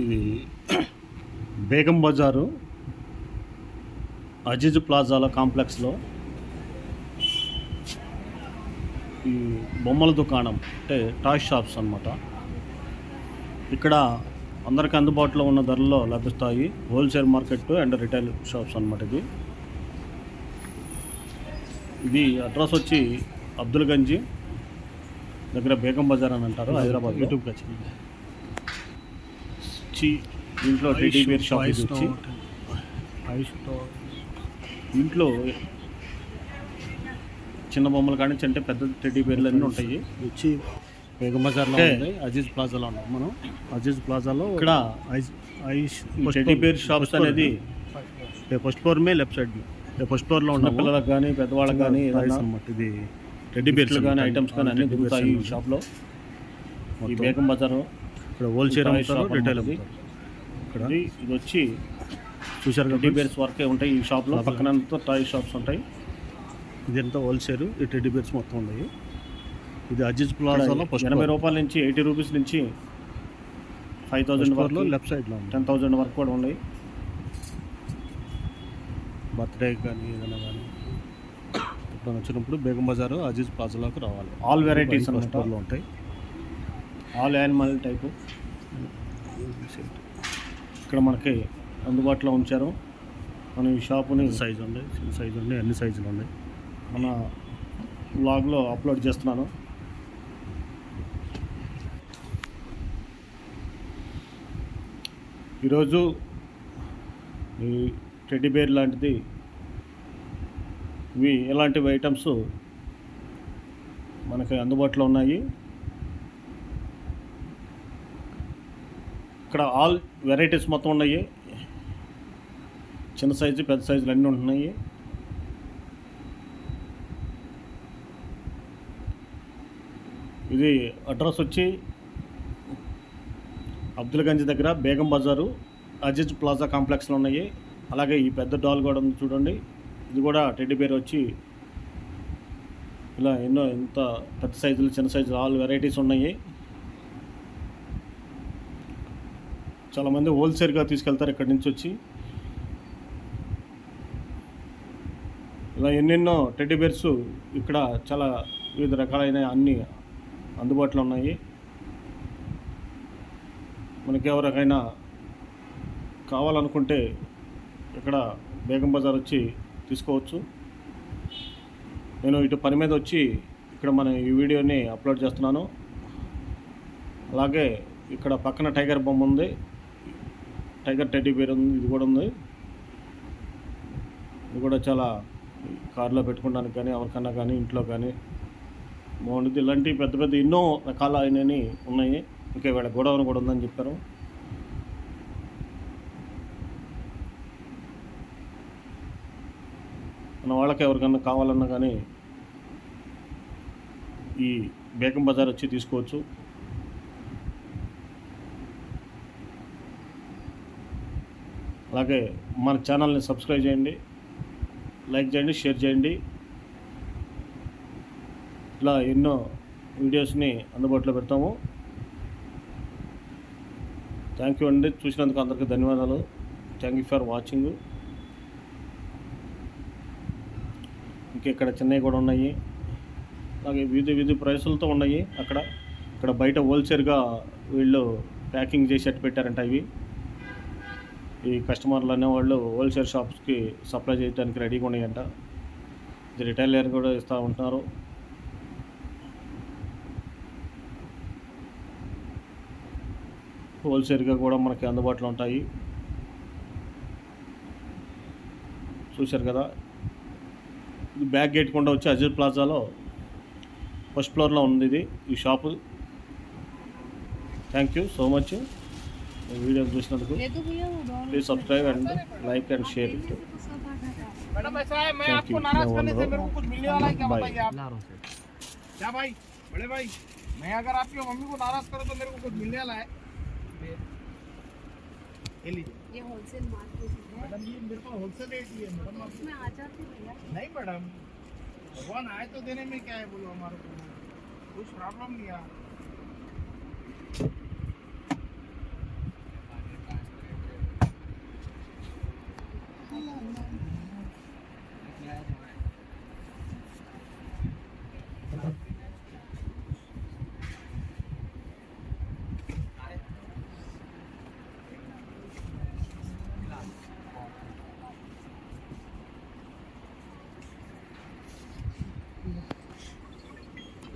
ఇది బేగం బజారు అజీజ్ ప్లాజాల కాంప్లెక్స్లో ఈ బొమ్మల దుకాణం అంటే టాయ్ షాప్స్ అన్నమాట. ఇక్కడ అందరికి అందుబాటులో ఉన్న ధరల్లో లభిస్తాయి. Wholesale market and retail shops అన్నమాట ఇది ఇది అడ్రస్ వచ్చి అబ్దుల్ గంజీ దగ్గర బేగం బజార్ అని అంటారు హైదరాబాద్ యూట్యూబ్ వచ్చి ఇంట్లో టెడ్డీ బేర్ షాప్ ఇది వచ్చి ఇంట్లో చిన్న బొమ్మలు కానీ అంటే పెద్ద టెడ్డీ బేర్లు అన్నీ ఉంటాయి. వచ్చి బేగం బజార్లో అంటే- ఉంది అజీజ్ ప్లాజాలో ఉన్నాం మనం. అజీజ్ ప్లాజాలో ఇక్కడ ఐస్ ఐస్ ఈ టెడ్డీ బేర్ షాప్స్ అనేది ఫస్ట్ ఫ్లోర్ మే లెఫ్ట్ సైడ్. ఫస్ట్ ఫ్లోర్లో ఉన్న పిల్లలకు కానీ పెద్దవాళ్ళకి కానీ అనమాట ఇది. టెడ్డీ బేర్స్ కానీ ఐటమ్స్ కానీ అన్ని దొరుకుతాయి ఈ షాప్లో ఈ బేగం బజార్. ఇక్కడ హోల్సేల్ అమ్ముతారు రిటైల్ అమ్ముతారు. ఇక్కడ ఇది వచ్చి చూశారు టెడ్డీ బేర్స్ వరకే ఉంటాయి ఈ షాప్లో. పక్కన అంతా టాయ్ షాప్స్ ఉంటాయి. ఇదంతా హోల్సేల్ ఈ టెడ్డీ బేర్స్ మొత్తం ఉన్నాయి. ఇది అజీజ్ ప్లాజాలో ఎనభై రూపాయల నుంచి ఎయిటీ రూపీస్ నుంచి ఫైవ్ థౌజండ్ వరకు లెఫ్ట్ సైడ్లో ఉంది టెన్ థౌజండ్ వరకు కూడా ఉన్నాయి. బర్త్డే కానీ ఏదైనా కానీ ఇప్పుడు వచ్చినప్పుడు బేగం బజార్ అజీజ్ ప్లాజాలోకి రావాలి. ఆల్ వెరైటీస్ ఉంటాయి. All animal type. ఇక్కడ మనకి అందుబాటులో ఉంచారు. మనం ఈ షాపుని సైజ్ ఉన్నాయి చిన్న సైజు ఉన్నాయి అన్ని సైజులు ఉన్నాయి? మన బ్లాగ్లో అప్లోడ్ చేస్తున్నాను. ఈరోజు ఈ టెడ్డీ బేర్ లాంటిది. ఇవి ఎలాంటివి ఐటమ్స్ మనకి అందుబాటులో ఉన్నాయి. ఇక్కడ ఆల్ వెరైటీస్ మొత్తం ఉన్నాయి. చిన్న సైజు పెద్ద సైజులు అన్నీ ఉంటున్నాయి. ఇది అడ్రస్ వచ్చి అబ్దుల్ గంజ్ దగ్గర బేగం బజారు అజిజ్ ప్లాజా కాంప్లెక్స్లో ఉన్నాయి. అలాగే ఈ పెద్ద డాల్ కూడా ఉంది చూడండి. ఇది కూడా టెడ్డీ బేర్ వచ్చి ఇలా ఎన్నో ఎంత పెద్ద సైజులు చిన్న సైజులు ఆల్ వెరైటీస్ ఉన్నాయి. చాలామంది హోల్సేల్గా తీసుకెళ్తారు ఇక్కడి నుంచి వచ్చి. ఇలా ఎన్నెన్నో టెడ్డీ బేర్స్ ఇక్కడ చాలా వివిధ రకాలైన అన్నీ అందుబాటులో ఉన్నాయి. మనకి ఎవరికైనా కావాలనుకుంటే ఇక్కడ బేగం బజార్ వచ్చి తీసుకోవచ్చు. నేను ఇటు పని మీద వచ్చి ఇక్కడ మన ఈ వీడియోని అప్లోడ్ చేస్తున్నాను. అలాగే ఇక్కడ పక్కన టైగర్ బొమ్మ ఉంది. టైగర్ టెడ్డీ బేర్ ఉంది ఇది కూడా ఉంది. ఇది కూడా చాలా కారులో పెట్టుకోవడానికి కానీ ఎవరికన్నా కానీ ఇంట్లో కానీ. బాగుంటుంది ఇలాంటి పెద్ద పెద్ద ఎన్నో రకాల అయినవి ఉన్నాయి. ఇంకా వీళ్ళ గోడౌన్ కూడా ఉందని చెప్పారు. మన వాళ్ళకి ఎవరికన్నా కావాలన్నా కానీ ఈ బేగం బజార్ వచ్చి తీసుకోవచ్చు. అలాగే మన ఛానల్ని సబ్స్క్రైబ్ చేయండి లైక్ చేయండి షేర్ చేయండి. ఇలా ఎన్నో వీడియోస్ని అందుబాటులో పెడతాము. థ్యాంక్ యూ అండి. చూసినందుకు అందరికీ ధన్యవాదాలు. Thank you for watching. ఇంకా ఇక్కడ చిన్నవి కూడా ఉన్నాయి. అలాగే వివిధ వివిధ ప్రైసులతో ఉన్నాయి అక్కడ. ఇక్కడ బయట హోల్సేల్గా వీళ్ళు ప్యాకింగ్ చేసి అట్టు పెట్టారంట ఇవి. ఈ కస్టమర్లు అనేవాళ్ళు హోల్సేల్ షాప్స్కి సప్లై చేయడానికి రెడీగా ఉన్నాయంట. ఇది రిటైలర్ కూడా ఇస్తూ ఉంటున్నారు. హోల్సేల్గా కూడా మనకి అందుబాటులో ఉంటాయి. చూశారు కదా? బ్యాక్ గేట్ కూడా వచ్చి అజిత్ ప్లాజాలో ఫస్ట్ ఫ్లోర్లో ఉంది ఇది ఈ shop. Thank you so much. Video చూసినందుకు ये तो भैया वो doll please subscribe and like and share it madam ऐसा है मैं Thank आपको you. नाराज मैं करने से बोल मेरे को कुछ मिलने वाला है क्या Bye. बताइए आप क्या भाई बड़े भाई मैं अगर आपकी मम्मी को नाराज करूँ तो मेरे को कुछ मिलने वाला है ये लीजिए ये होलसेल मार्केट है मैडम ये मेरे पास होलसेल रेट ही है मैडम आप उसमें आ जाते भैया नहीं मैडम भगवान आए तो देने में क्या है बोलो हमारे को कुछ प्रॉब्लम नहीं है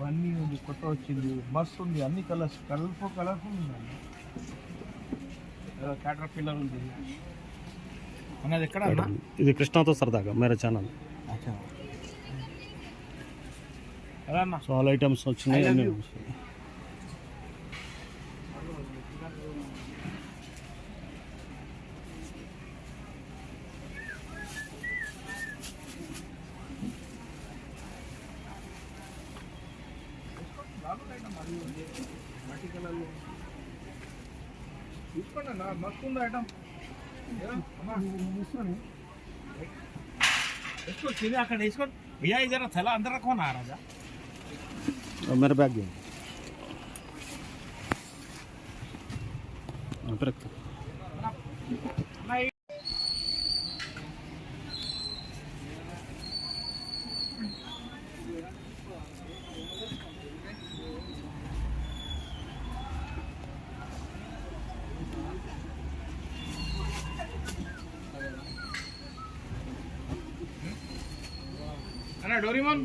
ఇవన్నీ ఉంది కొత్త వచ్చింది మస్తు ఉంది అన్ని కలర్స్ కలర్ఫుల్ కలర్ఫుల్ ఉంది క్యాటర్ పిల్లర్ ఉంది. అన్నది ఎక్కడ? ఇది కృష్ణతో సరదాగా మేర ఛానల్. ఆల్ ఐటమ్స్ వచ్చినాయి I love అన్నీ you. వచ్చినాయి. తీసుకోండి అన్న మస్తు ఉంది ఐటమ్ వేసుకో తిని అక్కడ వేసుకోండి భయ్యా ఇదర చలా అందరు రకం నా రాజా और मेरा बैग दो यहाँ पे रखो అన్న డోరీమోన్